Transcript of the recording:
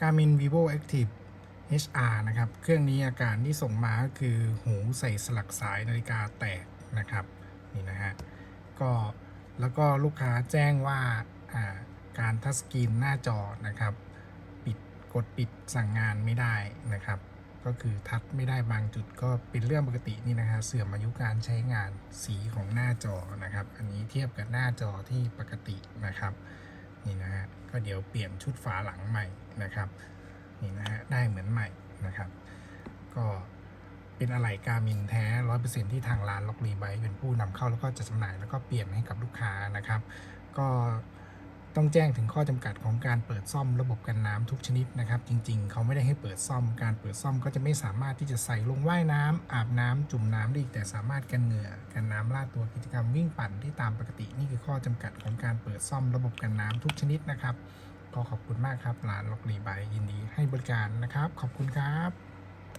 Garmin Vivo Active HR นะครับ เครื่องนี้อาการที่ส่งมาก็คือหูใส่สลักสายนาฬิกาแตกนะครับนี่นะฮะก็แล้วก็ลูกค้าแจ้งว่าการทัชสกรีนหน้าจอนะครับ ปิดกดปิดสั่งงานไม่ได้นะครับ ก็คือทัชไม่ได้บางจุดก็เป็นเรื่องปกตินี่นะฮะเสื่อมอายุการใช้งานสีของหน้าจอนะครับ อันนี้เทียบกับหน้าจอที่ปกตินะครับ ก็เดี๋ยวเปลี่ยนชุดฝาหลังใหม่นะครับนี่นะฮะได้เหมือนใหม่นะครับ ก็เป็นอะไหล่การมินแท้ร้อยเปอร์เซ็นที่ทางร้านล็อกรีไบเป็นผู้นำเข้าแล้วก็จะจำหน่ายแล้วก็เปลี่ยนให้กับลูกค้านะครับ ก็ ต้องแจ้งถึงข้อจำกัดของการเปิดซ่อมระบบกันน้ำทุกชนิดนะครับ จริง ๆ เขาไม่ได้ให้เปิดซ่อม การเปิดซ่อมก็จะไม่สามารถที่จะใส่ลงว่ายน้ำอาบน้ำจุ่มน้ำได้อีกแต่สามารถกันเหงื่อกันน้ำลาดตัวกิจกรรมวิ่งปั่นที่ตามปกตินี่คือข้อจำกัดของการเปิดซ่อมระบบกันน้ำทุกชนิดนะครับก็ขอบคุณมากครับร้านล็อกรีไบยินดีให้บริการนะครับ ขอบคุณครับ